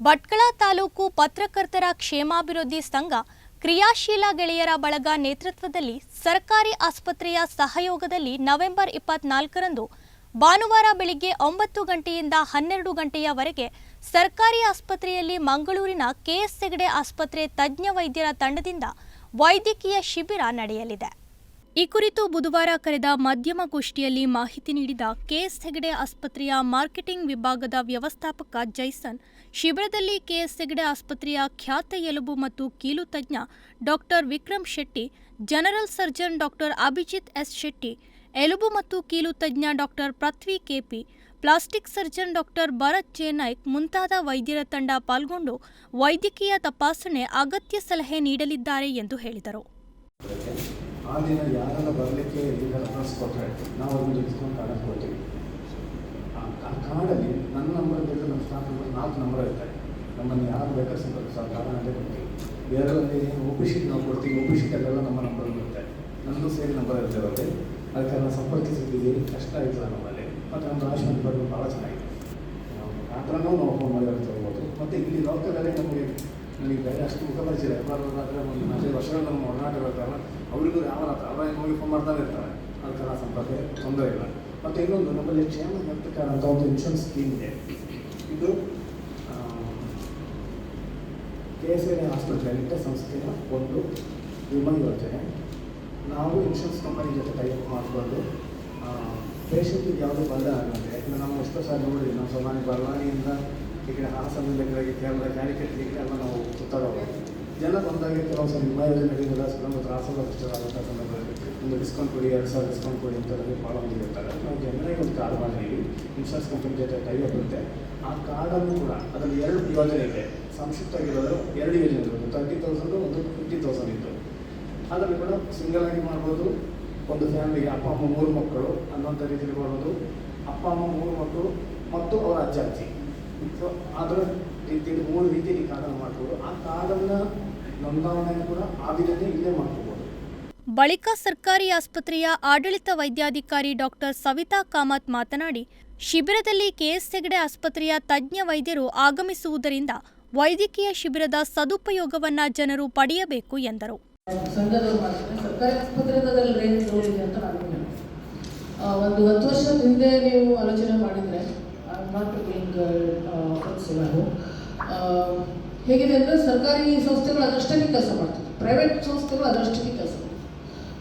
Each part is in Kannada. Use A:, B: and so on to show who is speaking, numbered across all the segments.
A: ಭಟ್ಕಳ ತಾಲೂಕು ಪತ್ರಕರ್ತರ ಕ್ಷೇಮಾಭಿವೃದ್ಧಿ ಸಂಘ ಕ್ರಿಯಾಶೀಲ ಗೆಳೆಯರ ಬಳಗ ನೇತೃತ್ವದಲ್ಲಿ ಸರ್ಕಾರಿ ಆಸ್ಪತ್ರೆಯ ಸಹಯೋಗದಲ್ಲಿ ನವೆಂಬರ್ ಇಪ್ಪತ್ನಾಲ್ಕರಂದು ಭಾನುವಾರ ಬೆಳಿಗ್ಗೆ ಒಂಬತ್ತು ಗಂಟೆಯಿಂದ ಹನ್ನೆರಡು ಗಂಟೆಯವರೆಗೆ ಸರ್ಕಾರಿ ಆಸ್ಪತ್ರೆಯಲ್ಲಿ ಮಂಗಳೂರಿನ ಕೆಎಸ್ ಹೆಗಡೆ ಆಸ್ಪತ್ರೆ ತಜ್ಞ ವೈದ್ಯರ ತಂಡದಿಂದ ವೈದ್ಯಕೀಯ ಶಿಬಿರ ನಡೆಯಲಿದೆ. ಈ ಕುರಿತು ಬುಧವಾರ ಕರೆದ ಮಾಧ್ಯಮಗೋಷ್ಠಿಯಲ್ಲಿ ಮಾಹಿತಿ ನೀಡಿದ ಕೆಎಸ್ ಹೆಗಡೆ ಆಸ್ಪತ್ರೆಯ ಮಾರ್ಕೆಟಿಂಗ್ ವಿಭಾಗದ ವ್ಯವಸ್ಥಾಪಕ ಜೈಸನ್ ಶಿಬಿರದಲ್ಲಿ ಕೆಎಸ್ ಹೆಗಡೆ ಆಸ್ಪತ್ರೆಯ ಖ್ಯಾತ ಎಲುಬು ಮತ್ತು ಕೀಲು ತಜ್ಞ doctor Vikram Shetty, general surgeon doctor Abhijit S Shetty, ಎಲುಬು ಮತ್ತು ಕೀಲು ತಜ್ಞ doctor Prithvi KP, plastic surgeon doctor Bharath J. Naik ಮುಂತಾದ ವೈದ್ಯರ ತಂಡ ಪಾಲ್ಗೊಂಡು ವೈದ್ಯಕೀಯ ತಪಾಸಣೆ ಅಗತ್ಯ ಸಲಹೆ ನೀಡಲಿದ್ದಾರೆ ಎಂದು ಹೇಳಿದರು.
B: ಆ ದಿನ ಯಾರೆಲ್ಲ ಬರಲಿಕ್ಕೆ ಈಗ ಅಡ್ರೆಸ್ ಕೊಟ್ಟರೆ ನಾವು ಅದನ್ನು ಡಿಸ್ಕೌಂಟ್ ಕಾಣಿಸ್ಕೊಳ್ತೀವಿ. ಆ ಕಾರ್ಡಲ್ಲಿ ನನ್ನ ನಂಬರ್ ಬೇಕು ನಮ್ಮ ಸ್ಟಾಫ್ ನಂಬರ್ ನಾಲ್ಕು ನಂಬರ್ ಇರ್ತಾರೆ. ನಮ್ಮನ್ನು ಯಾರು ಬೇಕಾದ್ರೆ ಸಂಪರ್ಕಿಸೋ ಕಾರ್ಡ್ ಅಲ್ಲೇ ಕೊಡ್ತೀವಿ ಬೇರೆಯವರಲ್ಲಿ ಒ ಪಿ ಶೀಟ್ ನಾವು ಕೊಡ್ತೀವಿ. ಒ ಪಿ ಶೀಟಲ್ಲೆಲ್ಲ ನಮ್ಮ ನಂಬರ್ ಬರುತ್ತೆ. ನನ್ನದು ಸೇರಿ ನಂಬರ್ ಇರ್ತಿರೋದೆ ಅದಕ್ಕೆಲ್ಲ ಸಂಪರ್ಕಿಸಿದ್ದೀವಿ. ಕಷ್ಟ ಆಯಿತು ನಮ್ಮಲ್ಲಿ. ಮತ್ತು ನಮ್ಮ ರಾಶನ್ ಡಿಪಾರ್ಟ್ಮೆಂಟ್ ಭಾಳ ಚೆನ್ನಾಗಿದೆ. ಆ ಥರನೂ ನಾವು ಫೋನ್ ಮಾಡಿ ಹೇಳ್ಬೋದು ಮತ್ತು ಇಲ್ಲಿ ಲೋಕದಲ್ಲೇ ನಮಗೆ ನನಗೆ ಬೇರೆ ಅಷ್ಟು ಮುಖಪರಿಚಯ ಆದರೆ ಒಂದು ನಾಲ್ಕೈದು ವರ್ಷಗಳು ನಮ್ಮ ಒಡನಾಟ ಇರ್ತಾರಲ್ಲ ಅವರಿಗೂ ಯಾವ ಅವರ ಹೋಗಿ ಫೋನ್ ಮಾಡ್ತಾನೆ ಇರ್ತಾರೆ. ಅದಕ್ಕೆಲ್ಲ ಸಂಪರ್ಕ ತೊಂದರೆ ಇಲ್ಲ. ಮತ್ತು ಇನ್ನೊಂದು ನಮ್ಮಲ್ಲಿ ಕ್ಷೇಮ ಹೆಲ್ತ್ ಅಂತ ಒಂದು ಇನ್ಶೂರೆನ್ಸ್ ಸ್ಕೀಮ್ ಇದೆ. ಇದು ಕೆ ಎಸ್ ಐ ಹಾಸ್ಪಿಟಲ್ ಇಟ್ಟ ಸಂಸ್ಥೆಯ ಒಂದು ವಿಮಾ ಯೋಜನೆ. ನಾವು ಇನ್ಶೂರೆನ್ಸ್ ಕಂಪನಿ ಜೊತೆ ಟೈಪ್ ಮಾಡಿಕೊಂಡು ಪೇಷಂಟಿಗೆ ಯಾವುದೂ ಬಂದ ಆಗುತ್ತೆ ಯಾಕಂದರೆ ನಾವು ಎಷ್ಟೋ ಸಾರಿ ನೋಡಿದ್ವಿ ನಾವು ಸಾಮಾನ್ಯ ಬಳ್ಳಾರಿಯಿಂದ ಈ ಕಡೆ ಹಾಸನ ಈ ಕೇರಳ ಕ್ಯಾರಿಕೆಟ್ ಈ ಕಡೆ ಎಲ್ಲ ನಾವು ಸುತ್ತಾಡೋದು ಜನ ಬಂದಾಗ ಕೆಲವು ಸಲ ಯೋಜನೆ ನಡೆಯೋದಿಲ್ಲ ನಮ್ಮ ತ್ರಾಸದ ಕಷ್ಟವಾದಂಥ ಸಂದರ್ಭದಲ್ಲಿ ಒಂದು ಡಿಸ್ಕೌಂಟ್ ಕೊಡಿ, ಎರಡು ಸಾವಿರ ಡಿಸ್ಕೌಂಟ್ ಕೊಡಿ ಅಂತ ಭಾಳ ಮಂದಿ ಇರ್ತಾರೆ ನಾವು ಜನರಿಗೆ ಒಂದು ಕಾರ್ಡ್ ಮಾಡಿ ಇನ್ಶೂರೆನ್ಸ್ ಕಂಪನಿ ಜೊತೆ ಟೈ ಹೋಗುತ್ತೆ ಆ ಕಾರ್ಡನ್ನು ಕೂಡ ಅದರಲ್ಲಿ ಎರಡು ಯೋಜನೆ ಇದೆ. ಸಂಕ್ಷಿಪ್ತವಾಗಿರೋದು ಎರಡು ಯೋಜನೆ ಇರೋದು ತರ್ಟಿ ತೌಸಂಡು ಒಂದು ಫಿಫ್ಟಿ ತೌಸಂಡ್ ಇತ್ತು. ಅದರಲ್ಲಿ ಕೂಡ ಸಿಂಗಲ್ ಆಗಿ ಮಾಡ್ಬೋದು. ಒಂದು ಫ್ಯಾಮಿಲಿಗೆ ಅಪ್ಪ, ಅಮ್ಮ, ಮೂರು ಮಕ್ಕಳು ಅನ್ನೋಂಥ ರೀತಿಯಲ್ಲಿ ಮಾಡ್ಬೋದು. ಅಪ್ಪ, ಅಮ್ಮ, ಮೂರು ಮಕ್ಕಳು ಮತ್ತು ಅವರ ಅಜ್ಜ, ಅಜ್ಜಿ. ಸೊ ಅದರ ರೀತಿಯಲ್ಲಿ ಮೂರು ರೀತಿಯಲ್ಲಿ ಕಾರ್ಡನ್ನು ಮಾಡ್ಬೋದು. ಆ ಕಾರ್ಡನ್ನು ನೋಂದಾವಣೆ ಕೂಡ ಆ ದಿನದೇ ಇಲ್ಲೇ ಮಾಡ್ಕೋಬೋದು.
A: ಬಳಿಕ ಸರ್ಕಾರಿ ಆಸ್ಪತ್ರೆಯ ಆಡಳಿತ ವೈದ್ಯಾಧಿಕಾರಿ ಡಾಕ್ಟರ್ ಸವಿತಾ ಕಾಮತ್ ಮಾತನಾಡಿ ಶಿಬಿರದಲ್ಲಿ ಕೆಎಸ್ ಹೆಗಡೆ ಆಸ್ಪತ್ರೆಯ ತಜ್ಞ ವೈದ್ಯರು ಆಗಮಿಸುವುದರಿಂದ ವೈದ್ಯಕೀಯ ಶಿಬಿರದ ಸದುಪಯೋಗವನ್ನು ಜನರು ಪಡೆಯಬೇಕು ಎಂದರು.
C: ಒಂದು ಹತ್ತು ವರ್ಷದ ಹಿಂದೆ ನೀವು ಆಲೋಚನೆ ಮಾಡಿದರೆ ನಾಟ್ ಹೇಗಿದೆ ಅಂದರೆ ಸರ್ಕಾರಿ ಸಂಸ್ಥೆಗಳು ಅದರಷ್ಟೇ ಕೆಲಸ ಮಾಡ್ತವೆ ಪ್ರೈವೇಟ್ ಸಂಸ್ಥೆಗಳು ಅದರಷ್ಟೇ ಕೆಲಸ ಮಾಡ್ತವೆ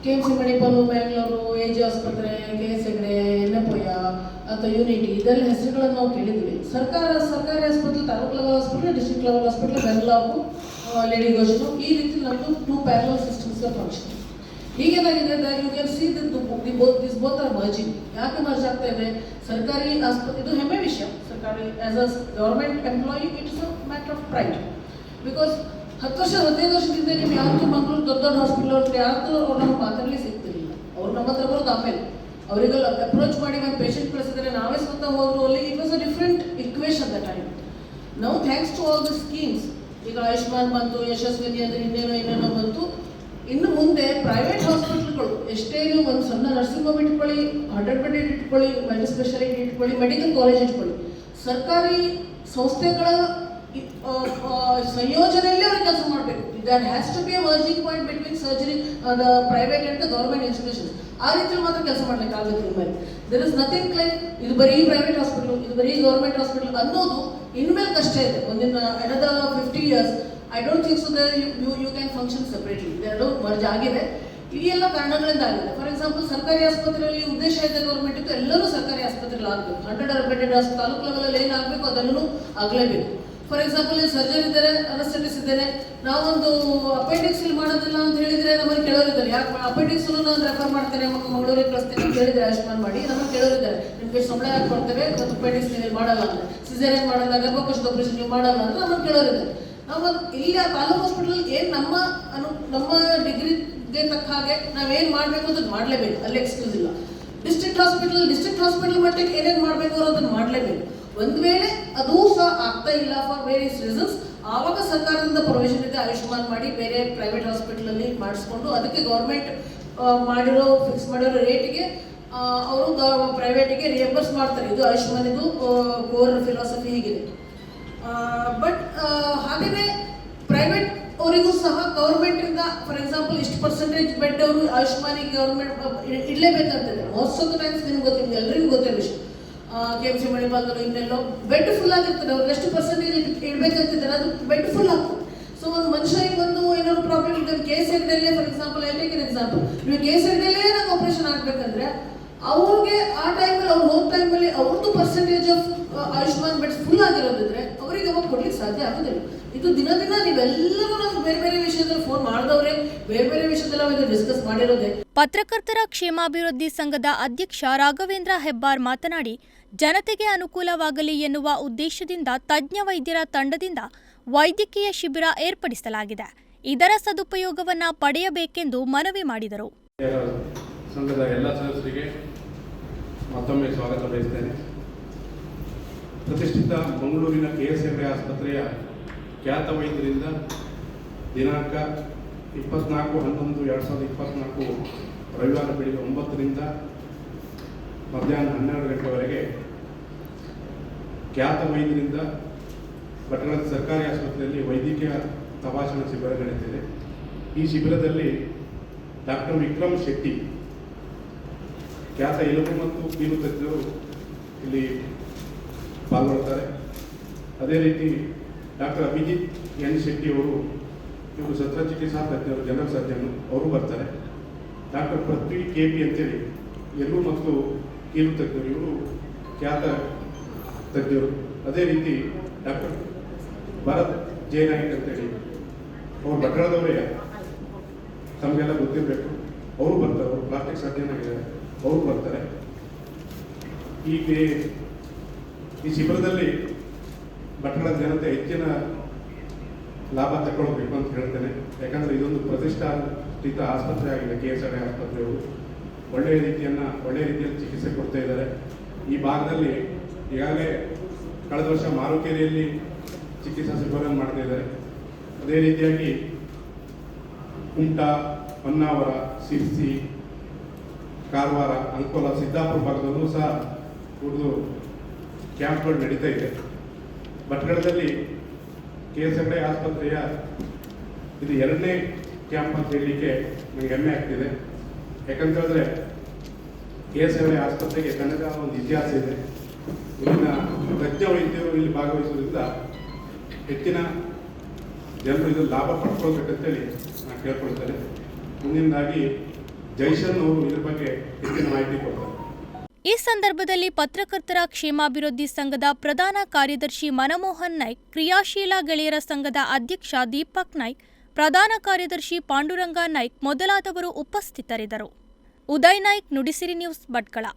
C: K M C Manipal Bangalore A J ಆಸ್ಪತ್ರೆ ಕೆ ಎಸ್ ಹೆಗ್ಡೆ ಎನ್ಎಪೊಯ ಅಥವಾ ಯೂನಿಟಿ ಇದೆಲ್ಲ ಹೆಸರುಗಳನ್ನು ನಾವು ಕೇಳಿದ್ವಿ. ಸರ್ಕಾರ, ಸರ್ಕಾರಿ ಆಸ್ಪತ್ರೆ, taluk level hospital district level hospital Bengaluru lady Goschen ಈ ರೀತಿ ನಮ್ಮದು two parallel systems function ಈಗೇನಾಗಿದೆ you can see the both this both are merging ಯಾಕೆ ಮರ್ಜ್ ಆಗ್ತಾ ಇದೆ? ಸರ್ಕಾರಿ ಆಸ್ಪತ್ರೆ, ಇದು ಹೆಮ್ಮೆ ವಿಷಯ. ಸರ್ಕಾರಿ as a government employee it's a matter of pride because ಹತ್ತು ವರ್ಷ, ಹದಿನೈದು ವರ್ಷದಿಂದ ನಿಮ್ಗೆ ಯಾವತ್ತೂ ಮಂಗಳೂರು ದೊಡ್ಡ ದೊಡ್ಡ ಹಾಸ್ಪಿಟಲ್ ಅವ್ರಿಗೆ ಯಾವತ್ತೂ ಅವ್ರು ನಮ್ಗೆ ಮಾತಾಡಲಿ ಸಿಗ್ತಿರಲಿಲ್ಲ. ಅವ್ರು ನಮ್ಮ ಹತ್ರ ಬರೋದು ಆಮೇಲೆ. ಅವರಿಗೆಲ್ಲ ಅಪ್ರೋಚ್ ಮಾಡಿ ಒಂದು ಪೇಷಂಟ್ ಕಳಿಸಿದ್ರೆ ನಾವೇ ಸ್ವತಃ ಹೋದ್ರು ಅಲ್ಲಿ it was a different equation the time ನಾವು thanks to all the schemes ಈಗ ಆಯುಷ್ಮಾನ್ ಬಂತು, ಯಶಸ್ವಿನಿ ಅಂದರೆ ಇನ್ನೇನೋ ಇನ್ನೇನೋ ಬಂತು. ಇನ್ನು ಮುಂದೆ ಪ್ರೈವೇಟ್ ಹಾಸ್ಪಿಟ್ಲ್ಗಳು ಎಷ್ಟೇ ನೀವು ಒಂದು ಸಣ್ಣ ನರ್ಸಿಂಗ್ ಹೋಮ್ ಇಟ್ಕೊಳ್ಳಿ ಹಂಡ್ರೆಡ್ ಬೆಡ್ ಇಟ್ಕೊಳ್ಳಿ ಮಲ್ಟಿ ಸ್ಪೆಷಾಲಿಟಿ ಇಟ್ಕೊಳ್ಳಿ ಮೆಡಿಕಲ್ ಕಾಲೇಜ್ ಇಟ್ಕೊಳ್ಳಿ. ಸರ್ಕಾರಿ ಸಂಸ್ಥೆಗಳ ಸಂಯೋಜನೆಯಲ್ಲೇ ಅವ್ರಿಗೆ ಕೆಲಸ ಮಾಡಬೇಕು there has to be a verging point between surgery the private and the government institution ಆ ರೀತಿಯಲ್ಲಿ ಮಾತ್ರ ಕೆಲಸ ಮಾಡ್ಲಿಕ್ಕೆ ಆಗುತ್ತೆ ಇನ್ಮೇಲೆ ದರ್ ಇಸ್ ನಥಿಂಗ್ ಲೈಕ್ ಇದು ಬರೀ ಪ್ರೈವೇಟ್ ಹಾಸ್ಪಿಟಲ್ ಇದು ಬರೀ ಗೌರ್ಮೆಂಟ್ ಹಾಸ್ಪಿಟಲ್ ಅನ್ನೋದು ಇನ್ಮೇಲೆ ಕಷ್ಟ ಇದೆ ಒಂದಿನ ಎನದ fifty years I don't think so there you you can function separately ಎರಡು ಮರ್ಜ್ ಆಗಿದೆ ಈ ಎಲ್ಲ ಕಾರಣಗಳಿಂದ ಆಗಿದೆ ಫಾರ್ ಎಕ್ಸಾಂಪಲ್ ಸರ್ಕಾರಿ ಆಸ್ಪತ್ರೆಯಲ್ಲಿ ಉದ್ದೇಶ ಇದೆ ಗೌರ್ಮೆಂಟ್ ಇತ್ತು ಎಲ್ಲರೂ ಸರ್ಕಾರಿ ಆಸ್ಪತ್ರೆಗಳು ಆಗಬೇಕು ಹಂಡ್ರೆಡ್ ಬೆಡೆಡ್ ತಾಲೂಕು ಲೆವೆಲಲ್ಲಿ ಏನಾಗಬೇಕು ಅದೆಲ್ಲೂ ಆಗಲೇಬೇಕು ಫಾರ್ ಎಕ್ಸಾಂಪಲ್ ಇಲ್ಲಿ ಸರ್ಜರಿ ಇದ್ದಾರೆ ಅನಸ್ಟೆಟಿಸ್ ಇದ್ದಾರೆ, ನಾವೊಂದು ಅಪೆಂಡಿಕ್ಸ್ ಇಲ್ಲಿ ಮಾಡೋದಿಲ್ಲ ಅಂತ ಹೇಳಿದ್ರೆ ನಮ್ಮಲ್ಲಿ ಕೇಳೋರಿದ್ದಾರೆ ಯಾಕೆ ಅಪೆಂಡಿಕ್ಸ್ ನಾನು ರೆಫರ್ ಮಾಡ್ತೇನೆ ಮಗ ಮಂಗಳೂರಿಗೆ ಕಳಿಸ್ತೇನೆ ಅಂತ ಹೇಳಿದ್ರೆ ಆಯುಷ್ಮಾನ್ ಮಾಡಿ, ನಮ್ಮಲ್ಲಿ ಕೇಳೋರಿದ್ದಾರೆ ನಿಮಗೆ ಸಂಬಳ ಯಾಕೆ ಕೊಡ್ತೇವೆ? ಮತ್ತು ಅಪೆಂಡಿಕ್ಸ್ ನೀವು ಮಾಡಲ್ಲ ಅಂದ್ರೆ. ಸಿಸೇರಿಯನ್ ಮಾಡಲ್ಲ ಗರ್ಭಕೋಶದ ಆಪರೇಷನ್ ನೀವು ಮಾಡಲ್ಲ ಅಂತ ನಮ್ಮಲ್ಲಿ ಕೇಳೋರಿದ್ದಾರೆ ನಾವು ಇಲ್ಲಿ ಆ ತಾಲೂಕು ಹಾಸ್ಪಿಟಲ್ ಏನು ನಮ್ಮ ಅನು ನಮ್ಮ ಡಿಗ್ರಿಗೆ ತಕ್ಕ ಹಾಗೆ ನಾವೇನು ಮಾಡಬೇಕು ಅಂತ ಮಾಡಲೇಬೇಕು. ಅಲ್ಲಿ ಎಕ್ಸ್ಕ್ಯೂಸ್ ಇಲ್ಲ. ಡಿಸ್ಟ್ರಿಕ್ಟ್ ಹಾಸ್ಪಿಟಲ್ ಡಿಸ್ಟ್ರಿಕ್ಟ್ ಹಾಸ್ಪಿಟಲ್ ಮಟ್ಟಕ್ಕೆ ಏನೇನು ಮಾಡಬೇಕು ಅನ್ನೋದನ್ನು ಮಾಡಲೇಬೇಕು. ಒಂದು ವೇಳೆ ಅದು ಸಹ ಆಗ್ತಾ ಇಲ್ಲ ಫಾರ್ ವೇರಿಯಸ್ ರೀಸನ್ಸ್ ಆವಾಗ ಸರ್ಕಾರದಿಂದ ಪ್ರೊವಿಷನ್ ಇದೆ, ಆಯುಷ್ಮಾನ್ ಮಾಡಿ ಬೇರೆ ಪ್ರೈವೇಟ್ ಹಾಸ್ಪಿಟಲಲ್ಲಿ ಮಾಡಿಸ್ಕೊಂಡು ಅದಕ್ಕೆ ಗೌರ್ಮೆಂಟ್ ಮಾಡಿರೋ ಫಿಕ್ಸ್ ಮಾಡಿರೋ ರೇಟಿಗೆ ಅವರು ಪ್ರೈವೇಟಿಗೆ ರಿಯಂಬರ್ಸ್ ಮಾಡ್ತಾರೆ. ಇದು ಆಯುಷ್ಮಾನ್, ಇದು ಕೋರ್ ಫಿಲಾಸಫಿ ಹೀಗಿದೆ. ಬಟ್ ಹಾಗೇನೆ ಪ್ರೈವೇಟ್ ಅವರಿಗೂ ಸಹ ಗೌರ್ಮೆಂಟಿಂದ ಫಾರ್ ಎಕ್ಸಾಂಪಲ್ ಇಷ್ಟು ಪರ್ಸೆಂಟೇಜ್ ಬೆಡ್ ಅವರು ಆಯುಷ್ಮಾನಿ ಗೌರ್ಮೆಂಟ್ ಇಡಲೇಬೇಕಾಗ್ತದೆ ಮೋಸ್ಟ್ ಆಫ್ ದ ಟೈಮ್ಸ್ ನಿಮ್ಗೆ ಗೊತ್ತಿಲ್ಲ ಎಲ್ಲರಿಗೂ ಗೊತ್ತಿರೋ ವಿಷಯ. ಕೆ ಎಂ ಇನ್ನೆಲ್ಲೋ ಬೆಡ್ ಫುಲ್ ಆಗಿರ್ತದೆ. ಅವ್ರು ಎಷ್ಟು ಪರ್ಸೆಂಟೇಜ್ ಇಡಬೇಕಂತಿದ್ದಾರೆ ಅದು ಬೆಡ್ ಫುಲ್ ಆಗ್ತದೆ. ಸೊ ಒಂದು ಮನುಷ್ಯನಿಗೆ ಒಂದು ಏನಾದ್ರು ಪ್ರಾಬ್ಲಮ್ ಇದೆ case ಹೆಗ್ಡಲ್ಲೇ for example I take example ನೀವು ಕೇಸ್ ಹೆಗ್ಡಲ್ಲೇ ನಂಗೆ ಆಪರೇಷನ್ ಆಗ್ಬೇಕಂದ್ರೆ, ಅವ್ರಿಗೆ ಆ ಟೈಮಲ್ಲಿ ಅವ್ರು ಹೋದ ಟೈಮಲ್ಲಿ ಅವ್ರದ್ದು percentage of Ayushman beds full ಆಗಿರೋದಿದ್ರೆ, ಅವರಿಗೆ ಅವಾಗ ಕೊಡ್ಲಿಕ್ಕೆ ಸಾಧ್ಯ ಆಗೋದಿಲ್ಲ. ಇದು ದಿನ ದಿನ ನೀವೆಲ್ಲರೂ ನಮ್ಗೆ ಬೇರೆ ಬೇರೆ ವಿಷಯದಲ್ಲಿ ಫೋನ್ ಮಾಡಿದವ್ರೆ ಬೇರೆ ಬೇರೆ ವಿಷಯದಲ್ಲಿ ನಾವು ಡಿಸ್ಕಸ್ ಮಾಡಿರೋದೇ.
A: ಪತ್ರಕರ್ತರ ಕ್ಷೇಮಾಭಿವೃದ್ಧಿ ಸಂಘದ ಅಧ್ಯಕ್ಷ ರಾಘವೇಂದ್ರ ಹೆಬ್ಬಾರ್ ಮಾತನಾಡಿ ಜನತೆಗೆ ಅನುಕೂಲವಾಗಲಿ ಎನ್ನುವ ಉದ್ದೇಶದಿಂದ ತಜ್ಞ ವೈದ್ಯರ ತಂಡದಿಂದ ವೈದ್ಯಕೀಯ ಶಿಬಿರ ಏರ್ಪಡಿಸಲಾಗಿದೆ. ಇದರ ಸದುಪಯೋಗವನ್ನ ಪಡೆಯಬೇಕೆಂದು ಮನವಿ ಮಾಡಿದರು.
D: ಸಂಘದ ಎಲ್ಲ ಸದಸ್ಯರಿಗೆ ಮತ್ತೊಮ್ಮೆ ಸ್ವಾಗತ ಬಯಸ್ತೇನೆ. ಪ್ರತಿಷ್ಠಿತ ಮಂಗಳೂರಿನ ಕೆ ಎಸ್ ಆಸ್ಪತ್ರೆಯ ಖ್ಯಾತ ವೈದ್ಯರಿಂದ ದಿನಾಂಕ ಇಪ್ಪತ್ನಾಲ್ಕು ಹನ್ನೊಂದು ಎರಡು ಸಾವಿರದ ಇಪ್ಪತ್ನಾಲ್ಕು ರವಿವಾರ ಬೆಳಿಗ್ಗೆ ಒಂಬತ್ತರಿಂದ ಮಧ್ಯಾಹ್ನ ಹನ್ನೆರಡು ಗಂಟೆವರೆಗೆ ಖ್ಯಾತ ವೈದ್ಯರಿಂದ ಪಟ್ಟಣದ ಸರ್ಕಾರಿ ಆಸ್ಪತ್ರೆಯಲ್ಲಿ ವೈದ್ಯಕೀಯ ತಪಾಸಣಾ ಶಿಬಿರ ನಡೆಯುತ್ತಿದೆ. ಈ ಶಿಬಿರದಲ್ಲಿ ಡಾಕ್ಟರ್ ವಿಕ್ರಮ್ ಶೆಟ್ಟಿ, ಖ್ಯಾತ ಎಲುಬು ಮತ್ತು ಕೀಲು ತಜ್ಞರು ಇಲ್ಲಿ ಪಾಲ್ಗೊಳ್ತಾರೆ ಅದೇ ರೀತಿ ಡಾಕ್ಟರ್ ಅಭಿಜಿತ್ ಎನ್ ಶೆಟ್ಟಿ ಅವರು ಇವರು ಶಸ್ತ್ರಚಿಕಿತ್ಸಾ ತಜ್ಞರು ಜನರಲ್ ಸರ್ಜನ್ ಅವರು ಬರ್ತಾರೆ. ಡಾಕ್ಟರ್ ಪೃಥ್ವಿ ಕೆ ಪಿ ಅಂತೇಳಿ ಎಲ್ಲರೂ ಮತ್ತು ಕೀಲು ತಜ್ಞರು, ಇವರು ಖ್ಯಾತ ತಜ್ಞರು. ಅದೇ ರೀತಿ ಡಾಕ್ಟರ್ ಭರತ್ ಜೆ ನಾಯಕ್ ಅಂತೇಳಿ, ಅವ್ರು ಭಟ್ರದವರೇ ತಮಗೆಲ್ಲ ಗೊತ್ತಿರಬೇಕು. ಅವರು ಬರ್ತಾರೆ, ಅವರು ಪ್ಲಾಸ್ಟಿಕ್ ಸರ್ಜನ್ ಆಗಿದ್ದಾರೆ, ಅವರು ಬರ್ತಾರೆ. ಈ ಈ ಶಿಬಿರದಲ್ಲಿ ಭಟ್ಕಳ ಜನತೆ ಹೆಚ್ಚಿನ ಲಾಭ ತಗೊಳ್ಬೇಕು ಅಂತ ಹೇಳ್ತೇನೆ. ಯಾಕಂದ್ರೆ ಇದೊಂದು ಪ್ರತಿಷ್ಠಾಪಿತ ಆಸ್ಪತ್ರೆ ಆಗಿದೆ, ಕೆ ಎಸ್ ಆರ್ ಆಸ್ಪತ್ರೆಯವರು ಒಳ್ಳೆಯ ರೀತಿಯನ್ನ ಒಳ್ಳೆಯ ರೀತಿಯಲ್ಲಿ ಚಿಕಿತ್ಸೆ ಕೊಡ್ತಾ ಇದ್ದಾರೆ. ಈ ಭಾಗದಲ್ಲಿ ಈಗಾಗಲೇ ಕಳೆದ ವರ್ಷ ಮಾರುಕೇರಿಯಲ್ಲಿ ಚಿಕಿತ್ಸಾ ಸಿಬ್ಬಂದಿ ಮಾಡ್ತಾ ಇದ್ದಾರೆ. ಅದೇ ರೀತಿಯಾಗಿ ಕುಮಟಾ, ಹೊನ್ನಾವರ ಸಿರ್ಸಿ ಕಾರವಾರ, ಅಂಕೋಲ, ಸಿದ್ದಾಪುರ ಭಾಗದಲ್ಲೂ ಸಹ ಉರ್ದು ಕ್ಯಾಂಪ್ಗಳು ನಡೀತಾ ಇದೆ. ಭಟ್ಕಳದಲ್ಲಿ ಕೆ ಎಸ್ ಎಂ ಆಸ್ಪತ್ರೆಯ ಇದು ಎರಡನೇ ಕ್ಯಾಂಪ್ ಅಂತ ಹೇಳಲಿಕ್ಕೆ ನನಗೆ ಹೆಮ್ಮೆ ಆಗ್ತಿದೆ. ಯಾಕಂತ ಹೇಳಿದ್ರೆ ಕೆ ಎಸ್ ಎಂ ಆಸ್ಪತ್ರೆಗೆ ತನ್ನದೇ ಒಂದು ಇತಿಹಾಸ ಇದೆ. ಇಲ್ಲಿನ ತಜ್ಞ ವೈದ್ಯರು ಇಲ್ಲಿ ಭಾಗವಹಿಸುವುದರಿಂದ ಹೆಚ್ಚಿನ ಜನರು ಇದು ಲಾಭ ಪಡ್ಕೊಳ್ಬೇಕಂತೇಳಿ ನಾನು ಕೇಳ್ಕೊಳ್ತೇನೆ. ಮುಂದಿನದಾಗಿ ಜೈಶನ್ ಅವರು ಇದ್ರ ಬಗ್ಗೆ ಹೆಚ್ಚಿನ ಮಾಹಿತಿ ಕೊಡ್ತಾರೆ.
A: ಈ ಸಂದರ್ಭದಲ್ಲಿ ಪತ್ರಕರ್ತರ ಕ್ಷೇಮಾಭಿವೃದ್ಧಿ ಸಂಘದ ಪ್ರಧಾನ ಕಾರ್ಯದರ್ಶಿ ಮನಮೋಹನ್ ನಾಯ್ಕ್, ಕ್ರಿಯಾಶೀಲ ಗೆಳೆಯರ ಸಂಘದ ಅಧ್ಯಕ್ಷ ದೀಪಕ್ ನಾಯ್ಕ್, ಪ್ರಧಾನ ಕಾರ್ಯದರ್ಶಿ ಪಾಂಡುರಂಗ ನಾಯ್ಕ್ ಮೊದಲಾದವರು ಉಪಸ್ಥಿತರಿದ್ದರು. ಉದಯ್ ನಾಯ್ಕ್ ನುಡಿಸಿರಿ ನ್ಯೂಸ್ ಭಟ್ಕಳ.